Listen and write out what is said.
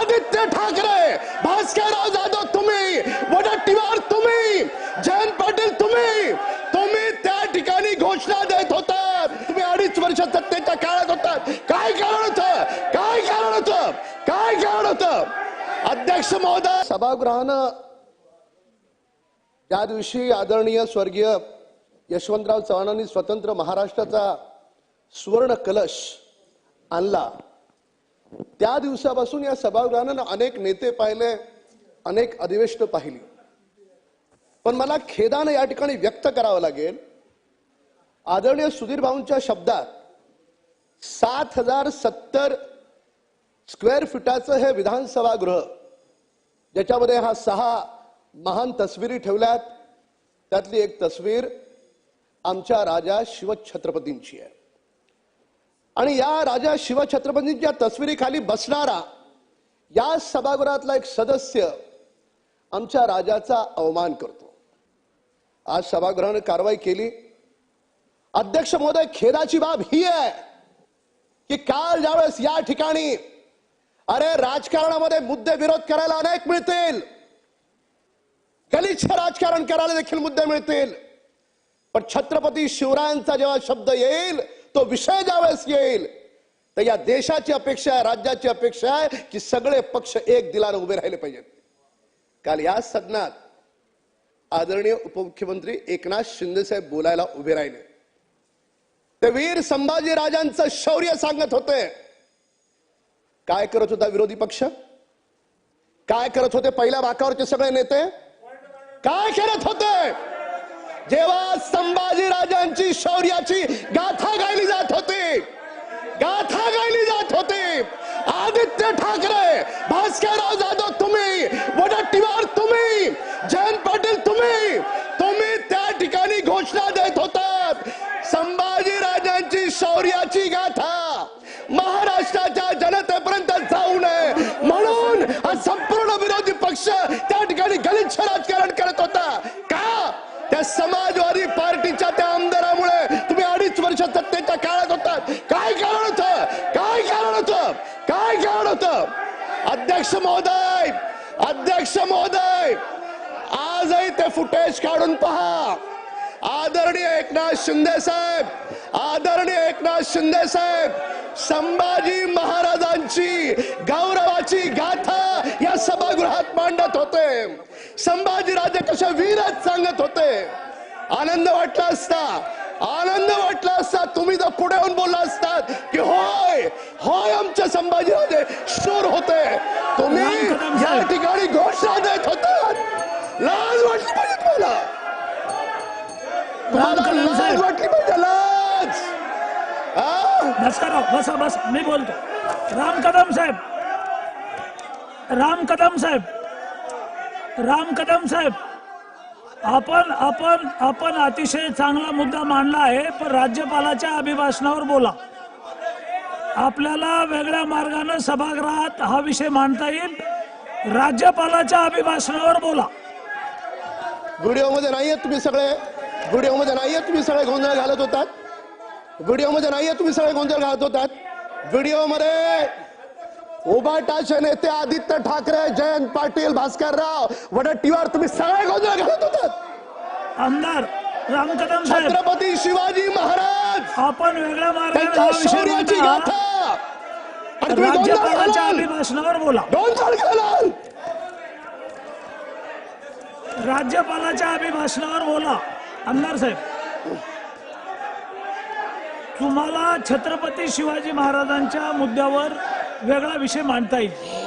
आदित्य ठाकरे भास्करराव जाधव तुम्ही वडट्टीवार तुम्ही जयंत पाटील तुम्ही तुम्ही त्या ठिकाणी घोषणा देत होता. तुम्ही अडीच वर्ष सत्तेच्या काळात होता. काय कारण होतं? काय कारण होतं? काय कारण होतं? अध्यक्ष महोदय सभागृहानं त्या दिवशी आदरणीय स्वर्गीय यशवंतराव चव्हाणांनी स्वतंत्र महाराष्ट्राचा सुवर्ण कलश आणला त्या दिवसापासून या सभागृहानं अनेक नेते पाहिले अनेक अधिवेशनं पाहिली. पण मला खेदानं या ठिकाणी व्यक्त करावं लागेल. आदरणीय सुधीर भाऊंच्या शब्दात सात हजार सत्तर स्क्वेअर फुटाचं हे विधानसभा गृह ज्याच्यामध्ये हा सहा महान तस्विरी ठेवल्यात त्यातली एक तस्वीर आमच्या राजा शिवछत्रपतींची आहे. आणि या राजा शिवछत्रपतींच्या तस्विरीखाली बसणारा या सभागृहातला एक सदस्य आमच्या राजाचा अवमान करतो. आज सभागृहाने कारवाई केली. अध्यक्ष महोदय खेदाची बाब ही आहे की काल ज्यावेळेस या ठिकाणी अरे राजकारणामध्ये मुद्दे विरोध करायला अनेक मिळतील. गलिच्छ राजकारण करायला देखील मुद्दे मिळतील. पण छत्रपती शिवरायांचा जेव्हा शब्द येईल तो विषय ज्यावेळेस येईल तर या देशाची अपेक्षा आहे राज्याची अपेक्षा आहे की सगळे पक्ष एक दिलाने उभे राहिले पाहिजेत. काल या सदनात आदरणीय उपमुख्यमंत्री एकनाथ शिंदे साहेब बोलायला उभे राहिले. ते वीर संभाजी राजांचं शौर्य सांगत होते. काय करत होता विरोधी पक्ष? काय करत होते पहिल्या भागावरचे सगळे नेते? काय करत होते? जेव्हा संभाजी राजांची शौर्याची गाथा गायली जात होती गाथा गायली जात होती. आदित्य ठाकरे भास्करराव जाधव तुम्ही वडट्टीवार तुम्ही जयंत पाटील तुम्ही तुम्ही त्या ठिकाणी घोषणा देत होतात संभाजी राजांची शौर्याची गाथा महाराष्ट्राच्या जनतेपर्यंत जाऊ नये म्हणून हा संपूर्ण विरोधी पक्ष त्या ठिकाणी गलिच्छ राजकारण करत होता का त्या समाजवादी पार्टीच्या त्या आमदारामुळे तुम्ही अडीच वर्ष सत्तेच्या काळात होतात काय कारण होत? काय कारण होत? काय कारण होत? अध्यक्ष महोदय अध्यक्ष महोदय आजही ते फुटेज काढून पहा. आदरणीय एकनाथ शिंदे साहेब आदरणीय एकनाथ शिंदे साहेब संभाजी महाराजांची गौरवाची गाथा या सभागृहात मांडत होते. संभाजी राजे कसे वीरच सांगत होते. आनंद वाटला असता. आनंद वाटला असता. तुम्ही जर पुढे येऊन बोलला असतात की होय होय आमचे संभाजी राजे शूर होते तुम्ही या ठिकाणी घोषणा देत होतात लाज वाटली पाहिजे तुम्हाला. तुम्हाला लाज वाटली पाहिजे लाज. बस बस. मी बोलतो. राम कदम साहेब. राम कदम साहेब. राम कदम साहेब. आपण आपण आपण अतिशय चांगला मुद्दा मांडला आहे पण राज्यपालाच्या अभिभाषणावर बोला. आपल्याला वेगळ्या मार्गाने सभागृहात हा विषय मांडता येईल. राज्यपालाच्या अभिभाषणावर बोला. व्हिडिओमध्ये नाहीये तुम्ही सगळे. व्हिडिओमध्ये नाहीये तुम्ही सगळे गोंधळ घालत होतात. व्हिडिओमध्ये नाहीये तुम्ही सगळे गोंधळ घालत होतात. व्हिडिओमध्ये उबाटाचे नेते आदित्य ठाकरे जयंत पाटील भास्करराव वडट्टीवार तुम्ही सगळे गोंधळ घालत होतात आमदार राम कदम साहेब छत्रपती शिवाजी महाराज. आपण वेगळ्या मार्गाने. गाथा. राज्यपालाच्या. अभिभाषणावर बोला. गोंधळ घालाल राज्यपालाच्या अभिभाषणावर बोला. आमदार साहेब तुम्हाला छत्रपती शिवाजी महाराजांच्या मुद्द्यावर वेगळा विषय मांडता येईल.